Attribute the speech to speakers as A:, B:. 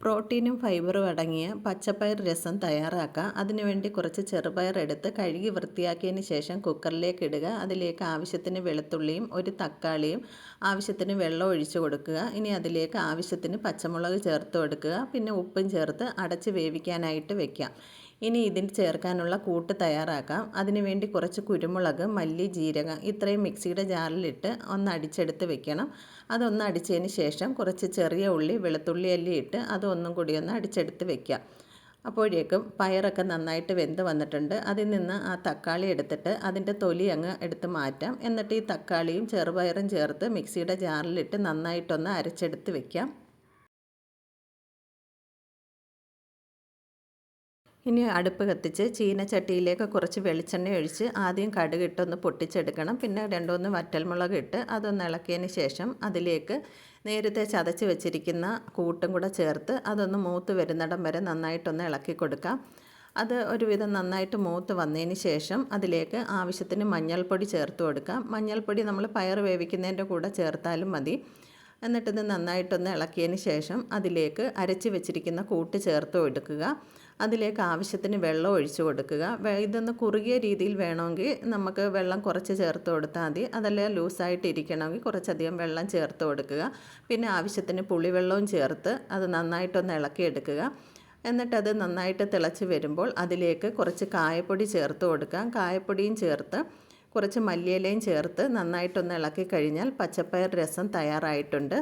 A: പ്രോട്ടീനും ഫൈബറും അടങ്ങിയ പച്ചപ്പയർ രസം തയ്യാറാക്കാം. അതിനുവേണ്ടി കുറച്ച് ചെറുപയർ എടുത്ത് കഴുകി വൃത്തിയാക്കിയതിന് ശേഷം കുക്കറിലേക്ക് ഇടുക. അതിലേക്ക് ആവശ്യത്തിന് വെളുത്തുള്ളിയും ഒരു തക്കാളിയും ആവശ്യത്തിന് വെള്ളം ഒഴിച്ചു കൊടുക്കുക. ഇനി അതിലേക്ക് ആവശ്യത്തിന് പച്ചമുളക് ചേർത്ത് കൊടുക്കുക. പിന്നെ ഉപ്പും ചേർത്ത് അടച്ച് വേവിക്കാനായിട്ട് വെക്കാം. ഇനി ഇതിന് ചേർക്കാനുള്ള കൂട്ട് തയ്യാറാക്കാം. അതിനുവേണ്ടി കുറച്ച് കുരുമുളക് മല്ലി ജീരകം ഇത്രയും മിക്സിയുടെ ജാറിലിട്ട് ഒന്ന് അടിച്ചെടുത്ത് വെക്കണം. അതൊന്ന് അടിച്ചതിന് ശേഷം കുറച്ച് ചെറിയ ഉള്ളി വെളുത്തുള്ളി അല്ലി ഇട്ട് അതൊന്നും കൂടി ഒന്ന് അടിച്ചെടുത്ത് വെക്കുക. അപ്പോഴേക്കും പയറൊക്കെ നന്നായിട്ട് വെന്ത് വന്നിട്ടുണ്ട്. അതിൽ നിന്ന് ആ തക്കാളി എടുത്തിട്ട് അതിന്റെ തൊലി അങ്ങ് എടുത്ത് മാറ്റാം. എന്നിട്ട് ഈ തക്കാളിയും ചെറുപയറും ചേർത്ത് മിക്സിയുടെ ജാറിലിട്ട് നന്നായിട്ടൊന്ന് അരച്ചെടുത്ത് വെക്കാം. ഇനി അടുപ്പ് കത്തിച്ച് ചീനച്ചട്ടിയിലേക്ക് കുറച്ച് വെളിച്ചെണ്ണ ഒഴിച്ച് ആദ്യം കടുക് ഇട്ടൊന്ന് പൊട്ടിച്ചെടുക്കണം. പിന്നെ രണ്ടുമൂന്ന് വറ്റൽമുളക് ഇട്ട് അതൊന്ന് ഇളക്കിയതിന് ശേഷം അതിലേക്ക് നേരത്തെ ചതച്ച് വെച്ചിരിക്കുന്ന കൂട്ടും കൂടെ ചേർത്ത് അതൊന്ന് മൂത്ത് വരുന്നിടം വരെ നന്നായിട്ടൊന്ന് ഇളക്കി കൊടുക്കാം. അത് ഒരുവിധം നന്നായിട്ട് മൂത്ത് വന്നതിന് ശേഷം അതിലേക്ക് ആവശ്യത്തിന് മഞ്ഞൾപ്പൊടി ചേർത്ത് കൊടുക്കാം. മഞ്ഞൾപ്പൊടി നമ്മൾ പയർ വേവിക്കുന്നതിന്റെ കൂടെ ചേർത്താലും മതി. എന്നിട്ടിത് നന്നായിട്ടൊന്ന് ഇളക്കിയതിന് ശേഷം അതിലേക്ക് അരച്ച് വെച്ചിരിക്കുന്ന കൂട്ട് ചേർത്ത് എടുക്കുക. അതിലേക്ക് ആവശ്യത്തിന് വെള്ളം ഒഴിച്ചു കൊടുക്കുക. ഇതൊന്ന് കുറുകിയ രീതിയിൽ വേണമെങ്കിൽ നമുക്ക് വെള്ളം കുറച്ച് ചേർത്ത് കൊടുത്താൽ മതി. അതല്ല ലൂസായിട്ട് ഇരിക്കണമെങ്കിൽ കുറച്ചധികം വെള്ളം ചേർത്ത് കൊടുക്കുക. പിന്നെ ആവശ്യത്തിന് പുളിവെള്ളവും ചേർത്ത് അത് നന്നായിട്ടൊന്ന് ഇളക്കിയെടുക്കുക എന്നിട്ടത് നന്നായിട്ട് തിളച്ച് വരുമ്പോൾ അതിലേക്ക് കുറച്ച് കായപ്പൊടി ചേർത്ത് കൊടുക്കാം കായപ്പൊടിയും ചേർത്ത് കുറച്ച് മല്ലിയിലയും ചേർത്ത് നന്നായിട്ടൊന്ന് ഇളക്കി കഴിഞ്ഞാൽ പച്ചപ്പയർ രസം തയ്യാറായിട്ടുണ്ട്.